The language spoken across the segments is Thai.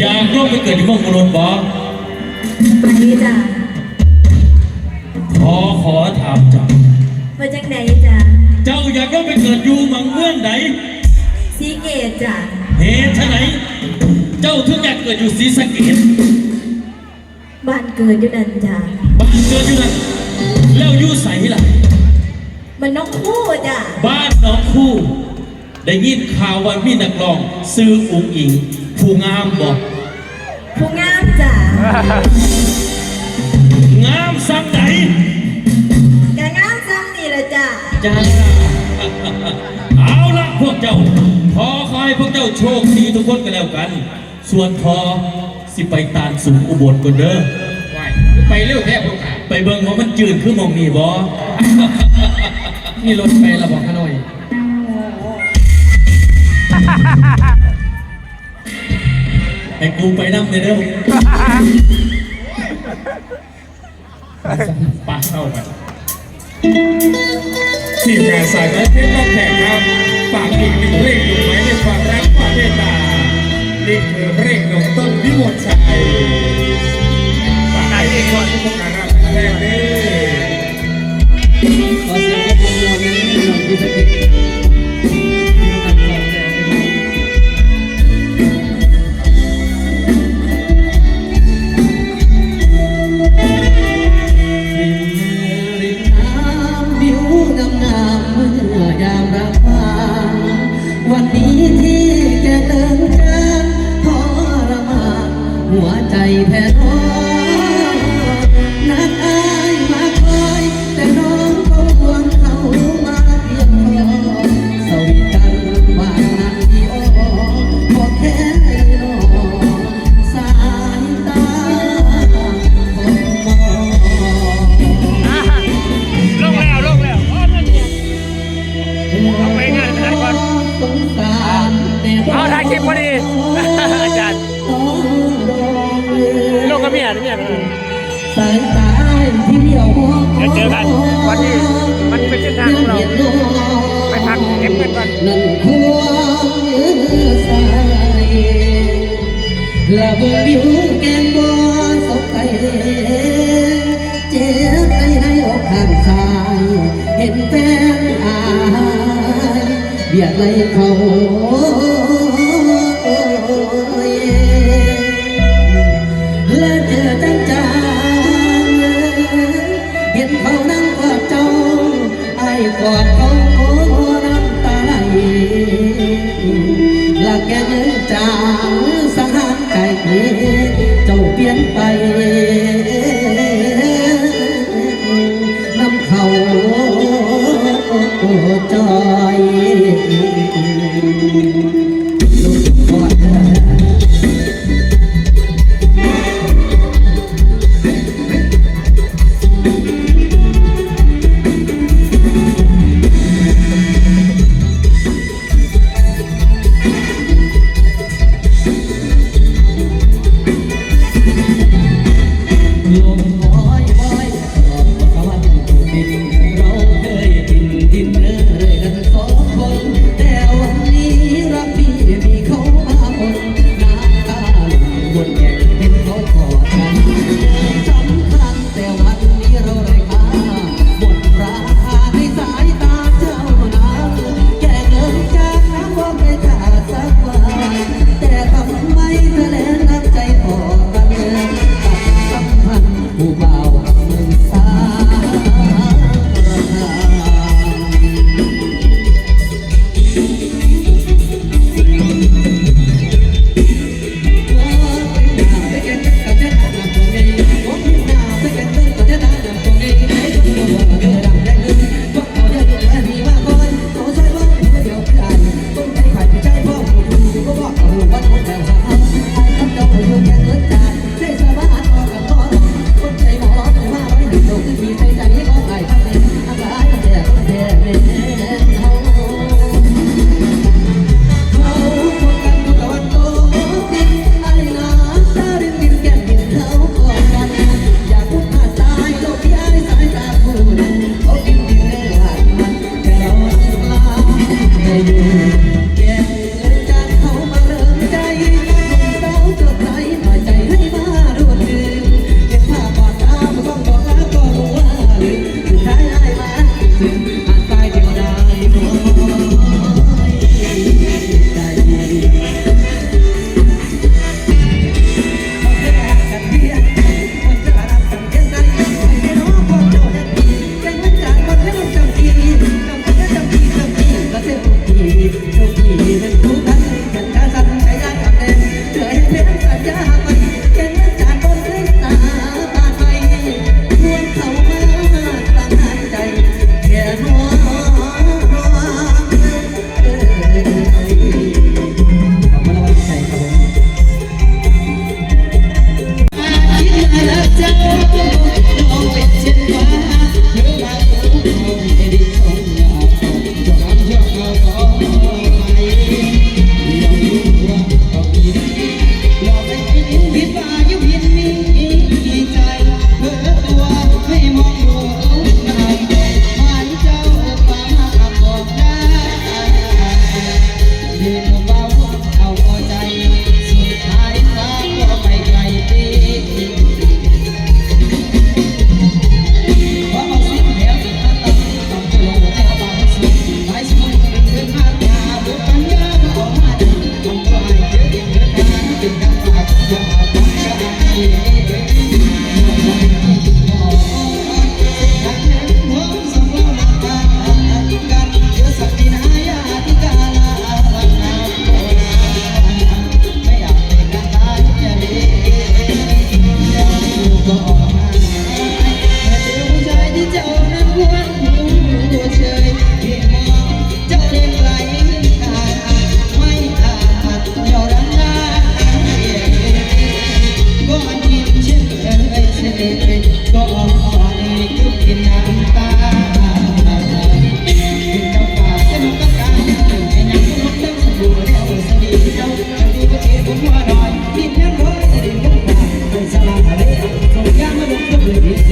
อยากร่วมไปเกิดที่เมืองมนุษย์บ่มาดีจ้ะขอขอถามเจ้ามาจากไหนจ้ะเจ้าอยากร่วมไปเกิดอยู่เมืองเมืองไหนซีเกตจ้ะเหตุไฉนเจ้าถึงอยากเกิดอยู่ศรีสะเกษบ้านเกิดอยู่นั่นจ้ะบ้านเกิดอยู่นั่นแล้วอยู่ใสล่ะมันน้องคู่จ้ะบ้านน้องคู่ ได้ยินข่าวว่ามีนักร้องซื้ออุ๋งอิง ผู้งามบอกผู้งามจ้ะงามสักไหนกะงามซ้ำนี่แหละจ้ะจ้าเอาละพวกเจ้าขอขอให้พวกเจ้าโชคดีทุกคนกันแล้วกัน ส่วนพอสิไปตานสูงอุบลก่อนเด้อไหวไปเร็วแท้พวกข้าไปเบิ่งว่ามันจืดขึ้นมองนี่บ่มีรถไประบอกขน่อย กูไปนั่งเลยเด้อปาเข้าไปทีมงานสายน้อยเพชรบ้านแขกครับฝากอีกหนึ่งเพลงหนุ่มไม้ในความรักความเมตตานี่คือเพลงหนุ่มต้นวิมลชัยฝากให้ทุกคนทุกคนนะครับแรกนี้ขอเสียงปรบมือให้น้องพิเศษที่ งามงามเมื่อยามรับฟ้าวันนี้ที่แกเดินกันทรมานหัวใจแพ้ร้อน ลงกับเมียเมียสายตาที่เดียวเดี๋ยวเจอกันวันนี้มันเป็นเส้นทางของเราไปพักเก็บเงินก่อนนั่นควงสายละเบอร์บิวแกงบัวสกไก่เจ็บในในอกข้างซ้ายเห็นแฟนอายเบียดไหลเขา ลักแกเงินจางสังหารใจเจ้าเปลี่ยนไป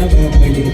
I'm not it.